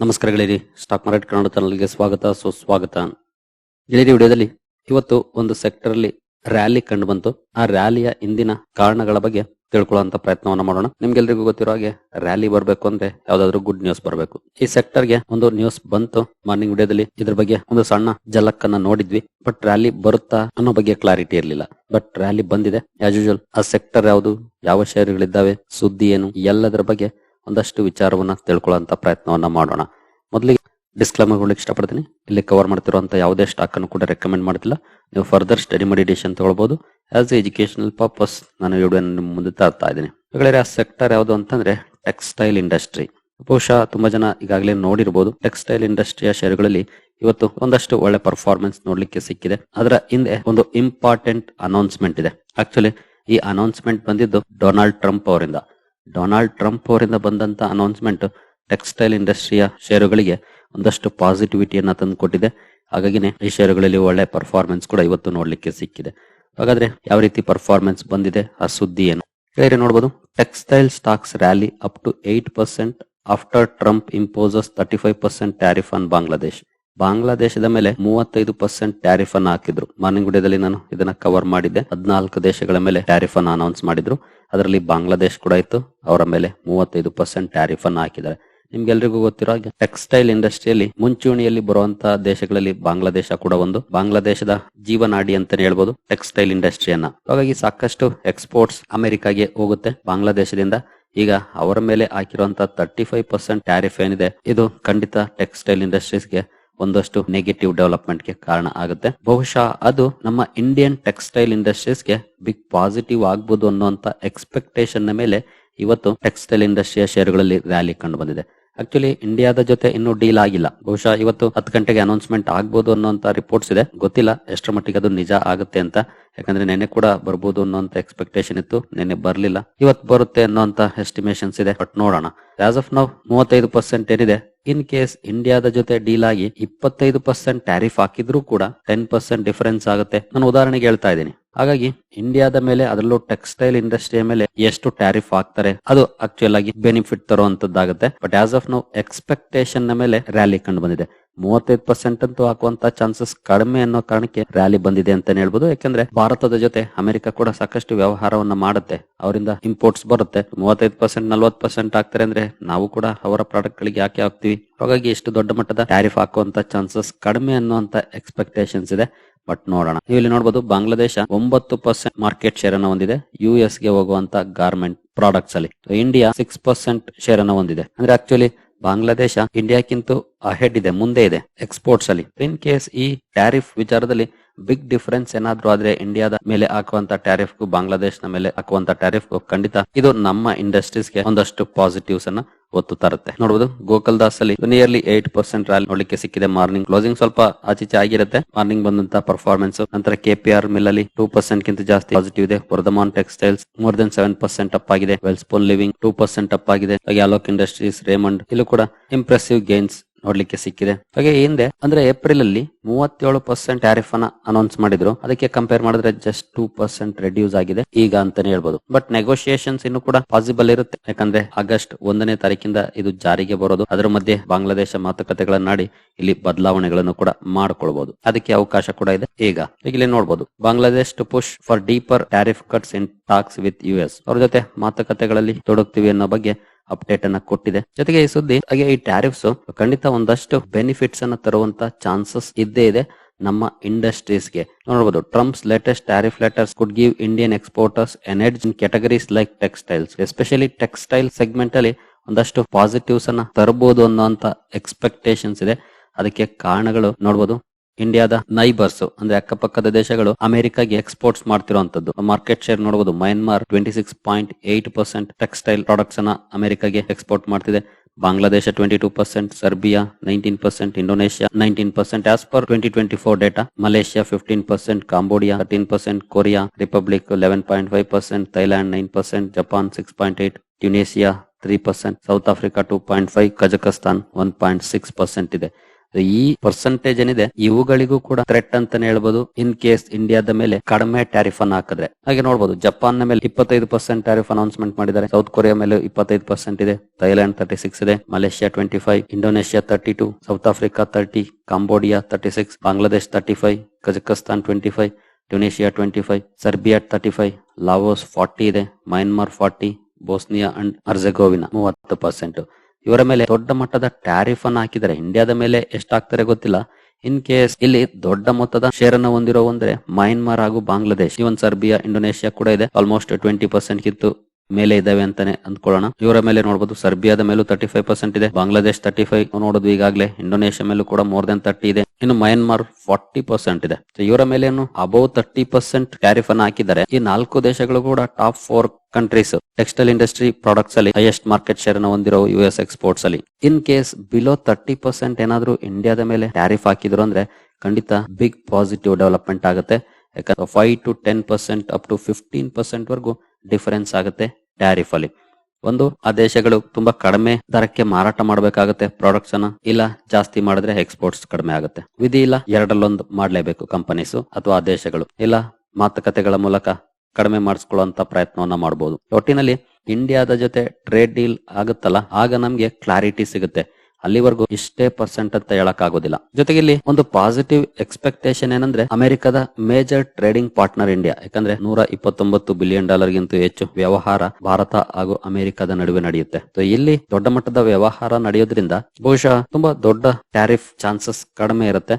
ನಮಸ್ಕಾರ stock market Kannada ಚಾನಲ್ಗೆ ಸ್ವಾಗತ, ಸುಸ್ವಾಗತ. ಗೆಳೆಯರಿ ವಿಡಿಯೋದಲ್ಲಿ ಇವತ್ತು ಒಂದು ಸೆಕ್ಟರ್ ಅಲ್ಲಿ ರ್ಯಾಲಿ ಕಂಡು ಬಂತು. ಆ ರ್ಯಾಲಿಯ ಇಂದಿನ ಕಾರಣಗಳ ಬಗ್ಗೆ ತಿಳ್ಕೊಳ್ಳುವಂತ ಪ್ರಯತ್ನವನ್ನ ಮಾಡೋಣ. ನಿಮ್ಗೆಲ್ರಿಗೂ ಗೊತ್ತಿರೋ ಹಾಗೆ ರ್ಯಾಲಿ ಬರಬೇಕು ಅಂದ್ರೆ ಯಾವ್ದಾದ್ರು ಗುಡ್ ನ್ಯೂಸ್ ಬರಬೇಕು. ಈ ಸೆಕ್ಟರ್ಗೆ ಒಂದು ನ್ಯೂಸ್ ಬಂತು. ಮಾರ್ನಿಂಗ್ ವಿಡಿಯೋದಲ್ಲಿ ಇದ್ರ ಬಗ್ಗೆ ಒಂದು ಸಣ್ಣ ಜಲಕ್ಕನ್ನ ನೋಡಿದ್ವಿ. ಬಟ್ ರ್ಯಾಲಿ ಬರುತ್ತಾ ಅನ್ನೋ ಬಗ್ಗೆ ಕ್ಲಾರಿಟಿ ಇರಲಿಲ್ಲ. ಬಟ್ ರ್ಯಾಲಿ ಬಂದಿದೆ. ಆಸ್ ಯೂಶುವಲ್ ಆ ಸೆಕ್ಟರ್ ಯಾವುದು, ಯಾವ ಶೇರ್ಗಳಿದ್ದಾವೆ ಸುದ್ದಿ ಏನು, ಎಲ್ಲದರ ಬಗ್ಗೆ ಒಂದಷ್ಟು ವಿಚಾರವನ್ನ ತಿಳ್ಕೊಳ್ಳುವಂತ ಪ್ರಯತ್ನವನ್ನ ಮಾಡೋಣ. ಮೊದಲಿಗೆ ಡಿಸ್ಕ್ಲೈಮರ್ ಇಷ್ಟಪಡ್ತೀನಿ. ಇಲ್ಲಿ ಕವರ್ ಮಾಡ್ತಿರುವಂತ ಯಾವುದೇ ಸ್ಟಾಕ್ ಅನ್ನು ಕೂಡ ರೆಕಮೆಂಡ್ ಮಾಡ್ತಿಲ್ಲ. ನೀವು ಫರ್ದರ್ ಸ್ಟಡಿ ಮೆಡಿಟೇಷನ್ ತಗೊಳ್ಬಹುದು ಆಸ್ ಎಜುಕೇಶನಲ್ ಪರ್ಪಸ್ ನಾನು ವಿಡಿಯೋ ನಿಮ್ಮ ಮುಂದೆ ತರ್ತಾ ಇದ್ದೀನಿ. ಆ ಸೆಕ್ಟರ್ ಯಾವುದು ಅಂತಂದ್ರೆ ಟೆಕ್ಸ್ಟೈಲ್ ಇಂಡಸ್ಟ್ರಿ ಬಹುಶಃ ತುಂಬಾ ಜನ ಈಗಾಗಲೇ ನೋಡಿರಬಹುದು ಟೆಕ್ಸ್ಟೈಲ್ ಇಂಡಸ್ಟ್ರಿಯ ಷೇರುಗಳಲ್ಲಿ ಇವತ್ತು ಒಂದಷ್ಟು ಒಳ್ಳೆ ಪರ್ಫಾರ್ಮೆನ್ಸ್ ನೋಡ್ಲಿಕ್ಕೆ ಸಿಕ್ಕಿದೆ. ಅದರ ಹಿಂದೆ ಒಂದು ಇಂಪಾರ್ಟೆಂಟ್ ಅನೌನ್ಸ್ಮೆಂಟ್ ಇದೆ. ಆಕ್ಚುಲಿ ಈ ಅನೌನ್ಸ್ಮೆಂಟ್ ಬಂದಿದ್ದು ಡೊನಾಲ್ಡ್ ಟ್ರಂಪ್ ಅವರಿಂದ. ಡೊನಾಲ್ಡ್ ಟ್ರಂಪ್ ಅವರಿಂದ ಬಂದಂತ ಅನೌನ್ಸ್ಮೆಂಟ್ ಟೆಕ್ಸ್ಟೈಲ್ ಇಂಡಸ್ಟ್ರಿಯ ಷೇರುಗಳಿಗೆ ಒಂದಷ್ಟು ಪಾಸಿಟಿವಿಟಿಯನ್ನು ತಂದುಕೊಟ್ಟಿದೆ. ಹಾಗಾಗಿನೇ ಈ ಷೇರುಗಳಲ್ಲಿ ಒಳ್ಳೆ ಪರ್ಫಾರ್ಮೆನ್ಸ್ ಕೂಡ ಇವತ್ತು ನೋಡ್ಲಿಕ್ಕೆ ಸಿಕ್ಕಿದೆ. ಹಾಗಾದ್ರೆ ಯಾವ ರೀತಿ ಪರ್ಫಾರ್ಮೆನ್ಸ್ ಬಂದಿದೆ? ಆ ಸುದ್ದಿ ಏನು? ಬೇರೆ ನೋಡಬಹುದು textile stocks rally up to eight percent after Trump imposes thirty five percent tariff on Bangladesh. ಬಾಂಗ್ಲಾದೇಶದ ಮೇಲೆ ಮೂವತ್ತೈದು ಪರ್ಸೆಂಟ್ ಟ್ಯಾರಿಫ್ ಅನ್ನು ಹಾಕಿದ್ರು ವಿಡಿಯೋದಲ್ಲಿ ನಾನು ಇದನ್ನ ಕವರ್ ಮಾಡಿದ್ದೆ. ಹದಿನಾಲ್ಕು ದೇಶಗಳ ಮೇಲೆ ಟ್ಯಾರಿಫ್ ಅನ್ನು ಅನೌನ್ಸ್ ಮಾಡಿದ್ರು. ಅದರಲ್ಲಿ ಬಾಂಗ್ಲಾದೇಶ್ ಕೂಡ ಇತ್ತು. ಅವರ ಮೇಲೆ ಮೂವತ್ತೈದು ಪರ್ಸೆಂಟ್ ಟ್ಯಾರಿಫ್ ಅನ್ನು ಹಾಕಿದ್ದಾರೆ. ನಿಮ್ಗೆಲ್ರಿಗೂ ಗೊತ್ತಿರೋ ಹಾಗೆ ಟೆಕ್ಸ್ಟೈಲ್ ಇಂಡಸ್ಟ್ರಿಯಲ್ಲಿ ಮುಂಚೂಣಿಯಲ್ಲಿ ಬರುವಂತಹ ದೇಶಗಳಲ್ಲಿ ಬಾಂಗ್ಲಾದೇಶ ಕೂಡ ಒಂದು. ಬಾಂಗ್ಲಾದೇಶದ ಜೀವನಾಡಿ ಅಂತಾನೆ ಹೇಳ್ಬೋದು ಟೆಕ್ಸ್ಟೈಲ್ ಇಂಡಸ್ಟ್ರಿಯನ್ನ. ಹಾಗಾಗಿ ಸಾಕಷ್ಟು ಎಕ್ಸ್ಪೋರ್ಟ್ಸ್ ಅಮೆರಿಕಾಗೆ ಹೋಗುತ್ತೆ ಬಾಂಗ್ಲಾದೇಶದಿಂದ. ಈಗ ಅವರ ಮೇಲೆ ಹಾಕಿರುವಂತಹ ತರ್ಟಿ ಫೈವ್ ಪರ್ಸೆಂಟ್ ಟ್ಯಾರಿಫ್ ಏನಿದೆ, ಇದು ಖಂಡಿತ ಟೆಕ್ಸ್ಟೈಲ್ ಇಂಡಸ್ಟ್ರೀಸ್ಗೆ ಒಂದಷ್ಟು ನೆಗೆಟಿವ್ ಡೆವಲಪ್ಮೆಂಟ್ಗೆ ಕಾರಣ ಆಗುತ್ತೆ. ಬಹುಶಃ ಅದು ನಮ್ಮ ಇಂಡಿಯನ್ ಟೆಕ್ಸ್ಟೈಲ್ ಇಂಡಸ್ಟ್ರೀಸ್ಗೆ ಬಿಗ್ ಪಾಸಿಟಿವ್ ಆಗ್ಬೋದು ಅನ್ನುವಂತ ಎಕ್ಸ್ಪೆಕ್ಟೇಷನ್ ಮೇಲೆ ಇವತ್ತು ಟೆಕ್ಸ್ಟೈಲ್ ಇಂಡಸ್ಟ್ರಿಯ ಶೇರುಗಳಲ್ಲಿ ರ್ಯಾಲಿ ಕಂಡು ಬಂದಿದೆ. ಆಕ್ಚುಲಿ ಇಂಡಿಯಾದ ಜೊತೆ ಇನ್ನೂ ಡೀಲ್ ಆಗಿಲ್ಲ. ಬಹುಶಃ ಇವತ್ತು ಹತ್ತು ಗಂಟೆಗೆ ಅನೌನ್ಸ್ಮೆಂಟ್ ಆಗ್ಬೋದು ಅನ್ನೋಂತ ರಿಪೋರ್ಟ್ಸ್ ಇದೆ. ಗೊತ್ತಿಲ್ಲ, ಎಷ್ಟರ ಮಟ್ಟಿಗೆ ಅದು ನಿಜ ಆಗುತ್ತೆ ಅಂತ. ಯಾಕಂದ್ರೆ ನೆನ್ನೆ ಕೂಡ ಬರ್ಬೋದು ಅನ್ನೋಂತ ಎಕ್ಸ್ಪೆಕ್ಟೇಷನ್ ಇತ್ತು, ನೆನ್ನೆ ಬರ್ಲಿಲ್ಲ. ಇವತ್ತು ಬರುತ್ತೆ ಅನ್ನೋಂತ ಎಸ್ಟಿಮೇಷನ್ಸ್ ಇದೆ ಬಟ್ ನೋಡೋಣ. ಆಸ್ ಆಫ್ ನೌ ಮೂವತ್ತೈದು ಪರ್ಸೆಂಟ್ ಏನಿದೆ. ಇನ್ ಕೇಸ್ ಇಂಡಿಯಾದ ಜೊತೆ ಡೀಲ್ ಆಗಿ ಇಪ್ಪತ್ತೈದು ಪರ್ಸೆಂಟ್ ಟ್ಯಾರಿಫ್ ಹಾಕಿದ್ರು ಕೂಡ ಟೆನ್ ಪರ್ಸೆಂಟ್ ಡಿಫರೆನ್ಸ್ ಆಗುತ್ತೆ. ನಾನು ಉದಾಹರಣೆಗೆ ಹೇಳ್ತಾ ಇದ್ದೀನಿ. ಹಾಗಾಗಿ ಇಂಡಿಯಾದ ಮೇಲೆ, ಅದರಲ್ಲೂ ಟೆಕ್ಸ್ಟೈಲ್ ಇಂಡಸ್ಟ್ರಿಯ ಮೇಲೆ ಎಷ್ಟು ಟ್ಯಾರಿಫ್ ಹಾಕ್ತಾರೆ, ಅದು ಆಕ್ಚುಯಲ್ ಆಗಿ benefit ತರುವಂತದ್ದಾಗುತ್ತೆ. But as of now expectation ಮೇಲೆ ರ್ಯಾಲಿ ಕಂಡು ಬಂದಿದೆ. ಮೂವತ್ತೈದು ಪರ್ಸೆಂಟ್ ಅಂತೂ ಹಾಕುವಂತ ಚಾನ್ಸಸ್ ಕಡಿಮೆ ಅನ್ನೋ ಕಾರಣಕ್ಕೆ ರ್ಯಾಲಿ ಬಂದಿದೆ ಅಂತ ಹೇಳ್ಬೋದು. ಯಾಕಂದ್ರೆ ಭಾರತದ ಜೊತೆ ಅಮೆರಿಕ ಕೂಡ ಸಾಕಷ್ಟು ವ್ಯವಹಾರವನ್ನ ಮಾಡುತ್ತೆ. ಅವರಿಂದ ಇಂಪೋರ್ಟ್ಸ್ ಬರುತ್ತೆ. ಮೂವತ್ತೈದು ಪರ್ಸೆಂಟ್ ನಲ್ವತ್ತು ಪರ್ಸೆಂಟ್ ಆಗ್ತಾರೆ ಅಂದ್ರೆ ನಾವು ಕೂಡ ಅವರ ಪ್ರಾಡಕ್ಟ್ ಗಳಿಗೆ ಯಾಕೆ ಹಾಕ್ತಿವಿ ಹಾಗಾಗಿ ಎಷ್ಟು ದೊಡ್ಡ ಮಟ್ಟದ ಟ್ಯಾರಿಫ್ ಹಾಕುವಂತ ಚಾನ್ಸಸ್ ಕಡಿಮೆ ಅನ್ನುವಂತ ಎಕ್ಸ್ಪೆಕ್ಟೇಷನ್ಸ್ ಇದೆ. ಬಟ್ ನೋಡೋಣ. ಇಲ್ಲಿ ನೋಡಬಹುದು ಬಾಂಗ್ಲಾದೇಶ ಒಂಬತ್ತು ಪರ್ಸೆಂಟ್ ಮಾರ್ಕೆಟ್ ಶೇರ್ ಅನ್ನ ಹೊಂದಿದೆ. ಯು ಎಸ್ಗೆ ಹೋಗುವಂತ ಗಾರ್ಮೆಂಟ್ ಪ್ರಾಡಕ್ಟ್ಸ್ ಅಲ್ಲಿ. ಇಂಡಿಯಾ ಸಿಕ್ಸ್ ಪರ್ಸೆಂಟ್ ಶೇರ್ ಅನ್ನ ಹೊಂದಿದೆ. ಅಂದ್ರೆ ಆಕ್ಚುಲಿ ಬಾಂಗ್ಲಾದೇಶ ಇಂಡಿಯಾಕ್ಕಿಂತ ಅಹೆಡ್ ಇದೆ ಮುಂದೆ ಇದೆ ಎಕ್ಸ್ಪೋರ್ಟ್ಸ್ ಅಲ್ಲಿ. ಇನ್ ಕೇಸ್ ಈ ಟ್ಯಾರಿಫ್ ವಿಚಾರದಲ್ಲಿ ಬಿಗ್ ಡಿಫರೆನ್ಸ್ ಏನಾದ್ರೂ ಆದ್ರೆ ಇಂಡಿಯಾದ ಮೇಲೆ ಹಾಕುವಂತ ಟ್ಯಾರಿಫ್ ಬಾಂಗ್ಲಾದೇಶನ ಮೇಲೆ ಹಾಕುವಂತ ಟ್ಯಾರಿಫ್ ಖಂಡಿತ ಇದು ನಮ್ಮ ಇಂಡಸ್ಟ್ರೀಸ್ಗೆ ಒಂದಷ್ಟು ಪಾಸಿಟಿವ್ಸ್ ಅನ್ನ ಒತ್ತು ತರುತ್ತೆ. ನೋಡಬಹುದು ಗೋಕಲ್ ದಾಸ್ ಅಲ್ಲಿ ನಿಯರ್ಲಿ ಏಟ್ ಪರ್ಸೆಂಟ್ ರ್ಯಾಲಿ ನೋಡ್ಲಿಕ್ಕೆ ಸಿಕ್ಕಿದೆ. ಮಾರ್ನಿಂಗ್ ಕ್ಲೋಸಿಂಗ್ ಸ್ವಲ್ಪ ಆಚೀಚೆ ಆಗಿರುತ್ತೆ. ಮಾರ್ನಿಂಗ್ ಬಂದಂತ ಪರ್ಫಾರ್ಮೆನ್ಸ್ ನಂತರ ಕೆಪಿಆರ್ ಮಿಲ್ ಅಲ್ಲಿ ಟೂ ಪರ್ಸೆಂಟ್ ಗಿಂತ ಜಾಸ್ತಿ ಪಾಸಿಟಿವ್ ಇದೆ. Vardhman textiles more than seven percent up ಆಗಿದೆ. Welspun living two percent up ಆಗಿದೆ. ಹಾಗೆ ಅಲೋಕ್ ಇಂಡಸ್ಟ್ರೀಸ್ ರೇಮಂಡ್ ಇಲ್ಲೂ ಕೂಡ ಇಂಪ್ರೆಸಿವ್ ಗೇನ್ಸ್ ನೋಡ್ಲಿಕ್ಕೆ ಸಿಕ್ಕಿದೆ. ಹಾಗೆ ಹಿಂದೆ, ಅಂದ್ರೆ ಏಪ್ರಿಲ್ ಅಲ್ಲಿ ಮೂವತ್ತೇಳು ಪರ್ಸೆಂಟ್ ಟ್ಯಾರಿಫ್ ಅನ್ನ ಅನೌನ್ಸ್ ಮಾಡಿದ್ರು. ಅದಕ್ಕೆ ಕಂಪೇರ್ ಮಾಡಿದ್ರೆ ಜಸ್ಟ್ ಟೂ ಪರ್ಸೆಂಟ್ ರೆಡ್ಯೂಸ್ ಆಗಿದೆ. ಈಗ ಅಂತಾನೆ ಹೇಳ್ಬೋದು. ಬಟ್ ನೆಗೋಷಿಯೇಷನ್ಸ್ ಇನ್ನು ಕೂಡ ಪಾಸಿಬಲ್ ಇರುತ್ತೆ. ಯಾಕಂದ್ರೆ ಆಗಸ್ಟ್ ಒಂದನೇ ತಾರೀಕಿಂದ ಇದು ಜಾರಿಗೆ ಬರೋದು. ಅದರ ಮಧ್ಯೆ ಬಾಂಗ್ಲಾದೇಶ ಮಾತುಕತೆಗಳನ್ನಾಡಿ ಇಲ್ಲಿ ಬದಲಾವಣೆಗಳನ್ನು ಕೂಡ ಮಾಡ್ಕೊಳ್ಬಹುದು ಅದಕ್ಕೆ ಅವಕಾಶ ಕೂಡ ಇದೆ. ಈಗ ಇಲ್ಲಿ ನೋಡಬಹುದು Bangladesh to push for deeper tariff cuts in talks with U S ಅವ್ರ ಜೊತೆ ಮಾತುಕತೆಗಳಲ್ಲಿ ತೊಡಗ್ತೀವಿ ಅನ್ನೋ ಬಗ್ಗೆ ಅಪ್ಡೇಟ್ ಅನ್ನ ಕೊಟ್ಟಿದೆ. ಜೊತೆಗೆ ಈ ಸುದ್ದಿ, ಹಾಗೆ ಈ ಟ್ಯಾರಿಫ್ಸ್ ಖಂಡಿತ ಒಂದಷ್ಟು ಬೆನಿಫಿಟ್ಸ್ ಅನ್ನ ತರುವಂತ ಚಾನ್ಸಸ್ ಇದ್ದೇ ಇದೆ ನಮ್ಮ ಇಂಡಸ್ಟ್ರೀಸ್ಗೆ ನೋಡಬಹುದು Trump's latest tariff letters could give Indian exporters energy in categories like textiles especially textile segment ಅಲ್ಲಿ ಒಂದಷ್ಟು ಪಾಸಿಟಿವ್ಸ್ ಅನ್ನ ತರಬಹುದು ಅನ್ನೋಂತ ಎಕ್ಸ್ಪೆಕ್ಟೇಷನ್ಸ್ ಇದೆ. ಅದಕ್ಕೆ ಕಾರಣಗಳು ನೋಡಬಹುದು ಇಂಡಿಯಾದ ನೈಬರ್ಸ್ ಅಂದ್ರೆ ಅಕ್ಕಪಕ್ಕದ ದೇಶಗಳು, ಅಮೆರಿಕಾಗೆ ಎಕ್ಸ್ಪೋರ್ಟ್ಸ್ ಮಾಡ್ತಿರುವಂತದ್ದು ಮಾರ್ಕೆಟ್ ಶೇರ್ ನೋಡಬಹುದು Myanmar twenty six point eight percent textile products ಅನ್ನ ಅಮೆರಿಕಾಗೆ ಎಕ್ಸ್ಪೋರ್ಟ್ ಮಾಡ್ತಿದೆ. Bangladesh twenty two percent Serbia nineteen percent Indonesia nineteen percent as per twenty twenty four data Malaysia fifteen percent Cambodia thirteen percent Korea Republic eleven point five percent Thailand nine percent Japan six point eight Tunisia three percent South Africa two point five Kazakhstan one point six percent ಇದೆ. ಈ percentage ಏನಿದೆ, ಇವುಗಳಿಗೂ ಕೂಡ threat ಅಂತಾನೆ ಹೇಳ್ಬೋದು. In case ಇಂಡಿಯಾದ ಮೇಲೆ ಕಡಿಮೆ ಟ್ಯಾರಿಫ್ ಅನ್ನು ಹಾಕಿದ್ರೆ. ಹಾಗೆ ನೋಡಬಹುದು ಜಪಾನ್ನ ಮೇಲೆ ಇಪ್ಪತ್ತೈದು ಪರ್ಸೆಂಟ್ ಟ್ಯಾರಿಫ್ ಅನೌನ್ಸ್ಮೆಂಟ್ ಮಾಡಿದ್ದಾರೆ. ಸೌತ್ ಕೊರಿಯಾ ಮೇಲೆ ಇಪ್ಪತ್ತೈದು ಪರ್ಸೆಂಟ್ ಇದೆ. ಥೈಲ್ಯಾಂಡ್ ತರ್ಟಿ ಸಿಕ್ಸ್ ಇದೆ. Malaysia twenty five Indonesia thirty two South Africa thirty Cambodia thirty six Bangladesh thirty five Kazakhstan twenty five Tunisia twenty five Serbia thirty five Laos forty ಇದೆ. Myanmar forty Bosnia and Herzegovina ಮೂವತ್ತು percent ಇವರ ಮೇಲೆ ದೊಡ್ಡ ಮಟ್ಟದ tariff ಅನ್ನು ಹಾಕಿದರೆ ಇಂಡಿಯಾದ ಮೇಲೆ ಎಷ್ಟಾಗ್ತಾರೆ ಗೊತ್ತಿಲ್ಲ. ಇನ್ ಕೇಸ್ ಇಲ್ಲಿ ದೊಡ್ಡ ಮೊತ್ತದ ಶೇರ್ ಅನ್ನು ಹೊಂದಿರೋ ಅಂದ್ರೆ ಮಯನ್ಮಾರ್ ಹಾಗೂ ಬಾಂಗ್ಲಾದೇಶ್. ಇವನ್ ಸರ್ಬಿಯಾ, ಇಂಡೋನೇಷ್ಯಾ ಕೂಡ ಇದೆ. ಆಲ್ಮೋಸ್ಟ್ ಟ್ವೆಂಟಿ ಪರ್ಸೆಂಟ್ ಕಿತ್ತು. ಮೇಲೆ ಇದಾವೆ ಅಂತಾನೆ ಅಂದ್ಕೊಳ್ಳೋಣ. ಇವರ ಮೇಲೆ ನೋಡಬಹುದು ಸರ್ಬಿಯಾದ ಮೇಲೂ ತರ್ಟಿ ಫೈವ್ ಪರ್ಸೆಂಟ್ ಇದೆ. ಬಾಂಗ್ಲಾದೇಶ್ ತರ್ಟಿ ಫೈವ್ ನೋಡೋದು ಈಗಾಗಲೇ. ಇಂಡೋನೇಷ್ಯಾ ಮೇಲೂ ಕೂಡ ಮೋರ್ ದನ್ ತರ್ಟಿ ಇದೆ. ಇನ್ನು ಮಯನ್ಮಾರ್ ಫಾರ್ಟಿ ಪರ್ಸೆಂಟ್ ಇದೆ. ಇವರ ಮೇಲೆ ಅಬೌವ್ ತರ್ಟಿ ಪರ್ಸೆಂಟ್ ಟ್ಯಾರಿಫ್ ಅನ್ನು ಹಾಕಿದ್ದಾರೆ. ಈ ನಾಲ್ಕು ದೇಶಗಳು ಕೂಡ top four countries textile industry products ಅಲ್ಲಿ ಹೈಯೆಸ್ಟ್ ಮಾರ್ಕೆಟ್ ಶೇರ್ ಅನ್ನು ಹೊಂದಿರೋ ಯು ಎಸ್ ಎಕ್ಸ್ಪೋರ್ಟ್ಸ್ ಅಲ್ಲಿ. In case below thirty percent ಏನಾದ್ರು ಇಂಡಿಯಾದ ಮೇಲೆ ಟ್ಯಾರಿಫ್ ಹಾಕಿದ್ರು ಅಂದ್ರೆ ಖಂಡಿತ ಬಿಗ್ ಪಾಸಿಟಿವ್ ಡೆವಲಪ್ಮೆಂಟ್ ಆಗುತ್ತೆ. ಯಾಕಂದ್ರೆ five to ten percent up to fifteen percent ವರೆಗೂ ಡಿಫರೆನ್ಸ್ ಆಗುತ್ತೆ ಟ್ಯಾರಿಫ್ ಅಲ್ಲಿ ಒಂದು, ಆ ದೇಶಗಳು ತುಂಬಾ ಕಡಿಮೆ ದರಕ್ಕೆ ಮಾರಾಟ ಮಾಡಬೇಕಾಗುತ್ತೆ ಪ್ರಾಡಕ್ಟ್ಸ್ ಅನ್ನ, ಇಲ್ಲ ಜಾಸ್ತಿ ಮಾಡಿದ್ರೆ ಎಕ್ಸ್ಪೋರ್ಟ್ಸ್ ಕಡಿಮೆ ಆಗುತ್ತೆ. ವಿಧಿ ಇಲ್ಲ, ಎರಡಲ್ಲೊಂದು ಮಾಡಲೇಬೇಕು ಕಂಪನೀಸ್ ಅಥವಾ ಆ ದೇಶಗಳು. ಇಲ್ಲ, ಮಾತುಕತೆಗಳ ಮೂಲಕ ಕಡಿಮೆ ಮಾಡಿಸ್ಕೊಳ್ಳುವಂತ ಪ್ರಯತ್ನವನ್ನ ಮಾಡಬಹುದು ಒಟ್ಟಿನಲ್ಲಿ ಇಂಡಿಯಾದ ಜೊತೆ ಟ್ರೇಡ್ ಡೀಲ್ ಆಗುತ್ತಲ್ಲ, ಆಗ ನಮ್ಗೆ ಕ್ಲಾರಿಟಿ ಸಿಗುತ್ತೆ. ಅಲ್ಲಿವರೆಗೂ ಇಷ್ಟೇ ಪರ್ಸೆಂಟ್ ಅಂತ ಹೇಳಕ್ ಆಗೋದಿಲ್ಲ ಜೊತೆಗೆ ಇಲ್ಲಿ ಒಂದು ಪಾಸಿಟಿವ್ ಎಕ್ಸ್ಪೆಕ್ಟೇಷನ್ ಏನಂದ್ರೆ ಅಮೆರಿಕದ ಮೇಜರ್ ಟ್ರೇಡಿಂಗ್ ಪಾರ್ಟ್ನರ್ ಇಂಡಿಯಾ ಯಾಕಂದ್ರೆ ನೂರ ಇಪ್ಪತ್ತೊಂಬತ್ತು ಬಿಲಿಯನ್ ಡಾಲರ್ ಗಿಂತ ಹೆಚ್ಚು ವ್ಯವಹಾರ ಭಾರತ ಹಾಗೂ ಅಮೆರಿಕದ ನಡುವೆ ನಡೆಯುತ್ತೆ. ಇಲ್ಲಿ ದೊಡ್ಡ ಮಟ್ಟದ ವ್ಯವಹಾರ ನಡೆಯೋದ್ರಿಂದ ಬಹುಶಃ ತುಂಬಾ ದೊಡ್ಡ ಟ್ಯಾರಿಫ್ ಚಾನ್ಸಸ್ ಕಡಿಮೆ ಇರುತ್ತೆ.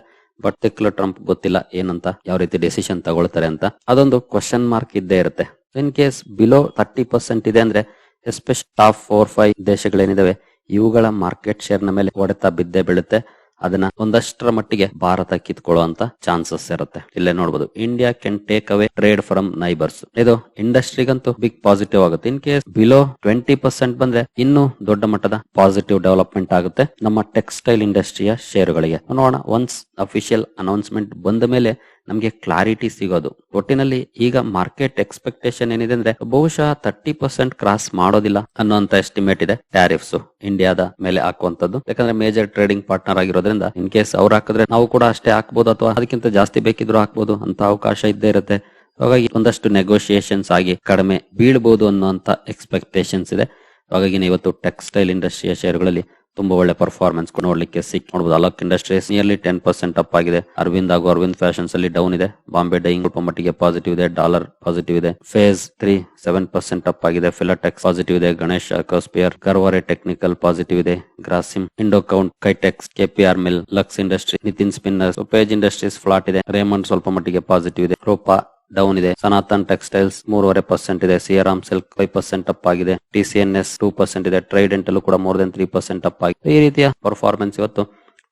ತಿಕ್ಲು ಟ್ರಂಪ್ ಗೊತ್ತಿಲ್ಲ ಏನಂತ, ಯಾವ ರೀತಿ ಡೆಸಿಷನ್ ತಗೊಳ್ತಾರೆ ಅಂತ. ಅದೊಂದು ಕ್ವಶನ್ ಮಾರ್ಕ್ ಇದ್ದೇ ಇರುತ್ತೆ. In case below thirty percent ಇದೆ ಅಂದ್ರೆ ಎಸ್ಪೆಷಲ್ ಟಾಪ್ ಫೋರ್ ಫೈವ್ ದೇಶಗಳೇನಿದಾವೆ ಇವುಗಳ ಮಾರ್ಕೆಟ್ ಶೇರ್ನ ಮೇಲೆ ಹೊಡೆತ ಬಿದ್ದೇ ಬೀಳುತ್ತೆ. ಅದನ್ನ ಒಂದಷ್ಟರ ಮಟ್ಟಿಗೆ ಭಾರತ ಕಿತ್ಕೊಳ್ಳುವಂತ ಚಾನ್ಸಸ್ ಇರುತ್ತೆ. ಇಲ್ಲೇ ನೋಡಬಹುದು India can take away trade from neighbours ಇದು ಇಂಡಸ್ಟ್ರಿಗಂತೂ ಬಿಗ್ ಪಾಸಿಟಿವ್ ಆಗುತ್ತೆ. In case below twenty percent ಬಂದ್ರೆ ಇನ್ನೂ ದೊಡ್ಡ ಮಟ್ಟದ ಪಾಸಿಟಿವ್ ಡೆವಲಪ್ಮೆಂಟ್ ಆಗುತ್ತೆ ನಮ್ಮ ಟೆಕ್ಸ್ಟೈಲ್ ಇಂಡಸ್ಟ್ರಿಯ ಶೇರುಗಳಿಗೆ ನೋಡೋಣ ಒನ್ಸ್ ಅಫಿಷಿಯಲ್ ಅನೌನ್ಸ್ಮೆಂಟ್ ಬಂದ ಮೇಲೆ ನಮಗೆ ಕ್ಲಾರಿಟಿ ಸಿಗೋದು. ಒಟ್ಟಿನಲ್ಲಿ ಈಗ ಮಾರ್ಕೆಟ್ ಎಕ್ಸ್ಪೆಕ್ಟೇಷನ್ ಏನಿದೆ ಅಂದ್ರೆ ಬಹುಶಃ ತರ್ಟಿ ಪರ್ಸೆಂಟ್ ಕ್ರಾಸ್ ಮಾಡೋದಿಲ್ಲ ಅನ್ನುವಂತ ಎಸ್ಟಿಮೇಟ್ ಇದೆ ಟ್ಯಾರಿಫ್ಸ್ ಇಂಡಿಯಾದ ಮೇಲೆ ಹಾಕುವಂತದ್ದು ಯಾಕಂದ್ರೆ ಮೇಜರ್ ಟ್ರೇಡಿಂಗ್ ಪಾರ್ಟ್ನರ್ ಆಗಿರೋದ್ರಿಂದ ಇನ್ ಕೇಸ್ ಅವ್ರು ಹಾಕಿದ್ರೆ ನಾವು ಕೂಡ ಅಷ್ಟೇ ಹಾಕ್ಬೋದು ಅಥವಾ ಅದಕ್ಕಿಂತ ಜಾಸ್ತಿ ಬೇಕಿದ್ರು ಹಾಕ್ಬೋದು ಅಂತ ಅವಕಾಶ ಇದ್ದೇ ಇರುತ್ತೆ. ಹಾಗಾಗಿ ಒಂದಷ್ಟು ನೆಗೋಷಿಯೇಷನ್ಸ್ ಆಗಿ ಕಡಿಮೆ ಬೀಳ್ಬೋದು ಅನ್ನುವಂತ ಎಕ್ಸ್ಪೆಕ್ಟೇಷನ್ಸ್ ಇದೆ. ಹಾಗಾಗಿ ಇವತ್ತು ಟೆಕ್ಸ್ಟೈಲ್ ಇಂಡಸ್ಟ್ರಿಯ ಶೇರುಗಳಲ್ಲಿ ತುಂಬಾ ಒಳ್ಳೆ ಪರ್ಫಾರ್ಮೆನ್ಸ್ ನೋಡ್ಲಿಕ್ಕೆ ಸಿಕ್ ನೋಡಬಹುದು Alok industries nearly ten percent up ಆಗಿದೆ. ಅರವಿಂದ್ ಹಾಗೂ ಅರವಿಂದ್ ಫ್ಯಾಷನ್ಸ್ ಅಲ್ಲಿ ಡೌನ್ ಇದೆ. ಬಾಂಬೆ ಡೈಂಗ್ ಸ್ವಲ್ಪ ಮಟ್ಟಿಗೆ ಪಾಸಿಟಿವ್ ಇದೆ. ಡಾಲರ್ ಪಾಸಿಟಿವ್ ಇದೆ. Faze three seven percent up ಆಗಿದೆ. ಫಿಲಟೆಕ್ಸ್ ಪಾಸಿಟಿವ್ ಇದೆ. Ganesh Ecosphere Garware technical positive ಇದೆ. Grasim Indo Count Kitex KPR mill Lux industry Nitin spinners Page industries flat ಇದೆ. ರೇಮಂಡ್ ಸ್ವಲ್ಪ ಮಟ್ಟಿಗೆ ಪಾಸಿಟಿವ್ ಇದೆ. ರೂಪಾ ಡೌನ್ ಇದೆ. ಸನಾತನ್ ಟೆಕ್ಸ್ಟೈಲ್ಸ್ ಮೂರುವರೆ ಪರ್ಸೆಂಟ್ ಇದೆ. Siyaram silk five percent up ಆಗಿದೆ. ಟಿಸಿಎನ್ಎಸ್ ಟೂ ಪರ್ಸೆಂಟ್ ಇದೆ. ಟ್ರೈಡೆಂಟ್ ಅಲ್ಲೂ ಕೂಡ more than three percent up ಆಗಿದೆ. ಈ ರೀತಿಯ ಪರ್ಫಾರ್ಮೆನ್ಸ್ ಇವತ್ತು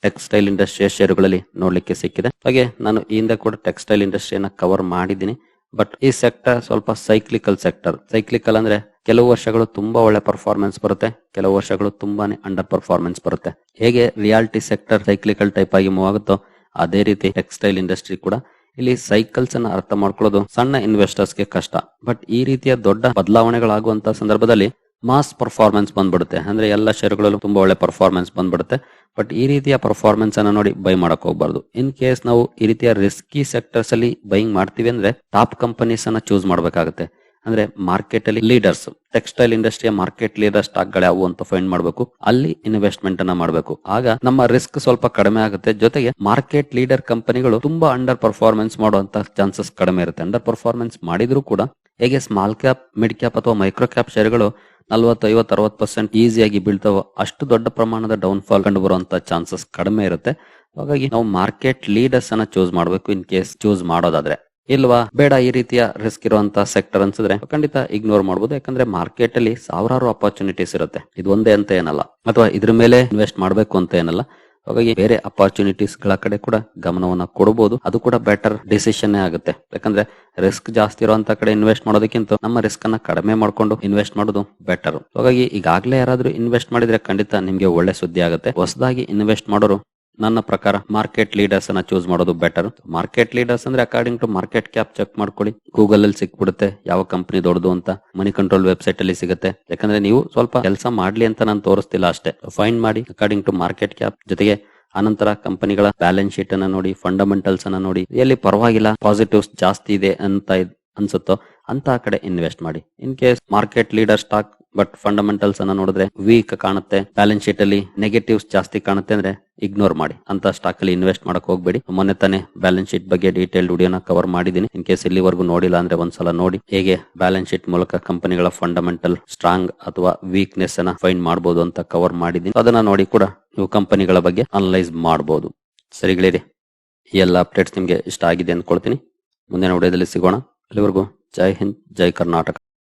ಟೆಕ್ಸ್ಟೈಲ್ ಇಂಡಸ್ಟ್ರಿಯ ಶೇರುಗಳಲ್ಲಿ ನೋಡ್ಲಿಕ್ಕೆ ಸಿಕ್ಕಿದೆ. ಹಾಗೆ ನಾನು ಈ ಹಿಂದೆ ಕೂಡ ಟೆಕ್ಸ್ಟೈಲ್ ಇಂಡಸ್ಟ್ರಿಯನ್ನ ಕವರ್ ಮಾಡಿದ್ದೀನಿ. ಬಟ್ ಈ ಸೆಕ್ಟರ್ ಸ್ವಲ್ಪ ಸೈಕ್ಲಿಕಲ್ ಸೆಕ್ಟರ್ ಸೈಕ್ಲಿಕಲ್ ಅಂದ್ರೆ ಕೆಲವು ವರ್ಷಗಳು ತುಂಬಾ ಒಳ್ಳೆ ಪರ್ಫಾರ್ಮೆನ್ಸ್ ಬರುತ್ತೆ. ಕೆಲವು ವರ್ಷಗಳು ತುಂಬಾನೇ ಅಂಡರ್ ಪರ್ಫಾರ್ಮೆನ್ಸ್ ಬರುತ್ತೆ. ಹೇಗೆ ರಿಯಾಲಿಟಿ ಸೆಕ್ಟರ್ ಸೈಕ್ಲಿಕಲ್ ಟೈಪ್ ಆಗಿ ಮೂವ್ ಆಗುತ್ತೋ ಅದೇ ರೀತಿ ಟೆಕ್ಸ್ಟೈಲ್ ಇಂಡಸ್ಟ್ರಿ ಕೂಡ ಇಲ್ಲಿ ಸೈಕಲ್ಸ್ ಅನ್ನ ಅರ್ಥ ಮಾಡ್ಕೊಳ್ಳೋದು ಸಣ್ಣ ಇನ್ವೆಸ್ಟರ್ಸ್ಗೆ ಕಷ್ಟ. ಬಟ್ ಈ ರೀತಿಯ ದೊಡ್ಡ ಬದಲಾವಣೆಗಳಾಗುವಂತ ಸಂದರ್ಭದಲ್ಲಿ ಮಾಸ್ ಪರ್ಫಾರ್ಮೆನ್ಸ್ ಬಂದ್ಬಿಡುತ್ತೆ. ಅಂದ್ರೆ ಎಲ್ಲ ಷೇರುಗಳಲ್ಲೂ ತುಂಬಾ ಒಳ್ಳೆ ಪರ್ಫಾರ್ಮೆನ್ಸ್ ಬಂದ್ಬಿಡುತ್ತೆ. ಬಟ್ ಈ ರೀತಿಯ ಪರ್ಫಾರ್ಮೆನ್ಸ್ ಅನ್ನ ನೋಡಿ ಬೈ ಮಾಡಕ್ ಹೋಗ್ಬಾರ್ದು. ಇನ್ ಕೇಸ್ ನಾವು ಈ ರೀತಿಯ ರಿಸ್ಕಿ ಸೆಕ್ಟರ್ಸ್ ಅಲ್ಲಿ ಬೈಂಗ್ ಮಾಡ್ತೀವಿ ಅಂದ್ರೆ ಟಾಪ್ ಕಂಪನೀಸ್ ಅನ್ನ ಚೂಸ್ ಮಾಡ್ಬೇಕಾಗುತ್ತೆ. ಅಂದ್ರೆ ಮಾರ್ಕೆಟ್ ಅಲ್ಲಿ ಲೀಡರ್ಸ್ ಟೆಕ್ಸ್ಟೈಲ್ ಇಂಡಸ್ಟ್ರಿಯ ಮಾರ್ಕೆಟ್ ಲೀಡರ್ ಸ್ಟಾಕ್ಗಳು ಯಾವುವು ಅಂತ ಫೈಂಡ್ ಮಾಡಬೇಕು. ಅಲ್ಲಿ ಇನ್ವೆಸ್ಟ್ಮೆಂಟ್ ಅನ್ನ ಮಾಡಬೇಕು. ಆಗ ನಮ್ಮ ರಿಸ್ಕ್ ಸ್ವಲ್ಪ ಕಡಿಮೆ ಆಗುತ್ತೆ. ಜೊತೆಗೆ ಮಾರ್ಕೆಟ್ ಲೀಡರ್ ಕಂಪನಿಗಳು ತುಂಬಾ ಅಂಡರ್ ಪರ್ಫಾರ್ಮೆನ್ಸ್ ಮಾಡುವಂತ ಚಾನ್ಸಸ್ ಕಡಿಮೆ ಇರುತ್ತೆ. ಅಂಡರ್ ಪರ್ಫಾರ್ಮೆನ್ಸ್ ಮಾಡಿದ್ರು ಕೂಡ ಹೇಗೆ ಸ್ಮಾಲ್ ಕ್ಯಾಪ್ ಮಿಡ್ ಕ್ಯಾಪ್ ಅಥವಾ ಮೈಕ್ರೋ ಕ್ಯಾಪ್ ಶೇರ್ಗಳು ನಲ್ವತ್ತು ಐವತ್ತು ಅರವತ್ತು ಪರ್ಸೆಂಟ್ ಈಸಿಯಾಗಿ ಬೀಳ್ತಾವ ಅಷ್ಟು ದೊಡ್ಡ ಪ್ರಮಾಣದ ಡೌನ್ ಫಾಲ್ ಕಂಡು ಬರುವಂತ ಚಾನ್ಸಸ್ ಕಡಿಮೆ ಇರುತ್ತೆ. ಹಾಗಾಗಿ ನಾವು ಮಾರ್ಕೆಟ್ ಲೀಡರ್ಸ್ ಅನ್ನ ಚೂಸ್ ಮಾಡಬೇಕು. ಇನ್ ಕೇಸ್ ಚೂಸ್ ಮಾಡೋದಾದ್ರೆ. ಇಲ್ವಾ? ಬೇಡ ಈ ರೀತಿಯ ರಿಸ್ಕ್ ಇರುವಂತ ಸೆಕ್ಟರ್ ಅನ್ಸಿದ್ರೆ ಖಂಡಿತ ಇಗ್ನೋರ್ ಮಾಡಬಹುದು ಯಾಕಂದ್ರೆ ಮಾರ್ಕೆಟ್ ಅಲ್ಲಿ ಸಾವಿರಾರು ಅಪಾರ್ಚುನಿಟೀಸ್ ಇರುತ್ತೆ. ಇದು ಒಂದೇ ಅಂತ ಏನಲ್ಲ. ಅಥವಾ ಇದ್ರ ಮೇಲೆ ಇನ್ವೆಸ್ಟ್ ಮಾಡಬೇಕು ಅಂತ ಏನಲ್ಲ. ಹಾಗಾಗಿ ಬೇರೆ ಅಪಾರ್ಚುನಿಟೀಸ್ಗಳ ಕಡೆ ಕೂಡ ಗಮನವನ್ನ ಕೊಡಬಹುದು ಅದು ಕೂಡ ಬೆಟರ್ ಡಿಸಿಷನ್ ಆಗುತ್ತೆ. ಯಾಕಂದ್ರೆ ರಿಸ್ಕ್ ಜಾಸ್ತಿ ಇರುವಂತ ಕಡೆ ಇನ್ವೆಸ್ಟ್ ಮಾಡೋದಕ್ಕಿಂತ ನಮ್ಮ ರಿಸ್ಕ್ ಅನ್ನ ಕಡಿಮೆ ಮಾಡ್ಕೊಂಡು ಇನ್ವೆಸ್ಟ್ ಮಾಡೋದು ಬೆಟರ್ ಹಾಗಾಗಿ ಈಗಾಗಲೇ ಯಾರಾದ್ರೂ ಇನ್ವೆಸ್ಟ್ ಮಾಡಿದ್ರೆ ಖಂಡಿತ ನಿಮ್ಗೆ ಒಳ್ಳೆ ಸುದ್ದಿ ಆಗುತ್ತೆ. ಹೊಸದಾಗಿ ಇನ್ವೆಸ್ಟ್ ಮಾಡೋರು ನನ್ನ ಪ್ರಕಾರ ಮಾರ್ಕೆಟ್ ಲೀಡರ್ಸ್ ಅನ್ನ ಚೂಸ್ ಮಾಡೋದು ಬೆಟರ್ ಮಾರ್ಕೆಟ್ ಲೀಡರ್ಸ್ ಅಂದ್ರೆ according to market cap check ಮಾಡ್ಕೊಳ್ಳಿ. ಗೂಗಲ್ ಅಲ್ಲಿ ಸಿಕ್ಬಿಡುತ್ತೆ, ಯಾವ ಕಂಪನಿ ದೊಡ್ಡದು ಅಂತ. ಮನಿ ಕಂಟ್ರೋಲ್ ವೆಬ್ಸೈಟ್ ಅಲ್ಲಿ ಸಿಗುತ್ತೆ. ಯಾಕಂದ್ರೆ ನೀವು ಸ್ವಲ್ಪ ಕೆಲಸ ಮಾಡ್ಲಿ ಅಂತ ನಾನು ತೋರಿಸ್ತಿಲ್ಲ ಅಷ್ಟೇ. ಫೈಂಡ್ ಮಾಡಿ ಅಕಾರ್ಡಿಂಗ್ ಟು ಮಾರ್ಕೆಟ್ ಕ್ಯಾಪ್ ಜೊತೆಗೆ ಅನಂತರ ಕಂಪನಿಗಳ ಬ್ಯಾಲೆನ್ಸ್ ಶೀಟ್ ಅನ್ನ ನೋಡಿ ಫಂಡಮೆಂಟಲ್ಸ್ ಅನ್ನ ನೋಡಿ. ಎಲ್ಲಿ ಪರವಾಗಿಲ್ಲ ಪಾಸಿಟಿವ್ಸ್ ಜಾಸ್ತಿ ಇದೆ ಅಂತ ಅನ್ಸುತ್ತೋ, ಅಂತ ಕಡೆ ಇನ್ವೆಸ್ಟ್ ಮಾಡಿ. In case market leader stock but fundamentals ಅನ್ನ ನೋಡಿದ್ರೆ ವೀಕ್ ಕಾಣುತ್ತೆ. ಬ್ಯಾಲೆನ್ಸ್ ಶೀಟ್ ಅಲ್ಲಿ ನೆಗೆಟಿವ್ಸ್ ಜಾಸ್ತಿ ಕಾಣುತ್ತೆ ಅಂದ್ರೆ ಇಗ್ನೋರ್ ಮಾಡಿ. ಅಂತ ಸ್ಟಾಕ್ ಅಲ್ಲಿ ಇನ್ವೆಸ್ಟ್ ಮಾಡಕ್ ಹೋಗ್ಬೇಡಿ. ಮೊನ್ನೆ ತಾನೇ ಬ್ಯಾಲೆನ್ಸ್ ಶೀಟ್ ಬಗ್ಗೆ ಡೀಟೇಲ್ ವಿಡಿಯೋನ ಕವರ್ ಮಾಡಿದೀನಿ ಇನ್ ಕೇಸ್ ಇಲ್ಲಿವರೆಗೂ ನೋಡಿಲ್ಲ ಅಂದ್ರೆ ಒಂದ್ಸಲ ನೋಡಿ. ಹೇಗೆ ಬ್ಯಾಲೆನ್ಸ್ ಶೀಟ್ ಮೂಲಕ ಕಂಪನಿಗಳ ಫಂಡಮೆಂಟಲ್ ಸ್ಟ್ರಾಂಗ್ ಅಥವಾ ವೀಕ್ನೆಸ್ ಅನ್ನ ಫೈಂಡ್ ಮಾಡಬಹುದು ಅಂತ ಕವರ್ ಮಾಡಿದೀನಿ ಅದನ್ನ ನೋಡಿ ಕೂಡ ನೀವು ಕಂಪನಿಗಳ ಬಗ್ಗೆ ಅನಲೈಸ್ ಮಾಡಬಹುದು ಸರಿಗಳಿರಿ ಎಲ್ಲ ಅಪ್ಡೇಟ್ಸ್ ನಿಮ್ಗೆ ಇಷ್ಟ ಆಗಿದೆ ಅಂದ್ಕೊಳ್ತೀನಿ. ಮುಂದಿನ ವಿಡಿಯೋದಲ್ಲಿ ಸಿಗೋಣ. ಅಲ್ಲಿವರೆಗೂ ಜೈ ಹಿಂದ್, ಜೈ ಕರ್ನಾಟಕ.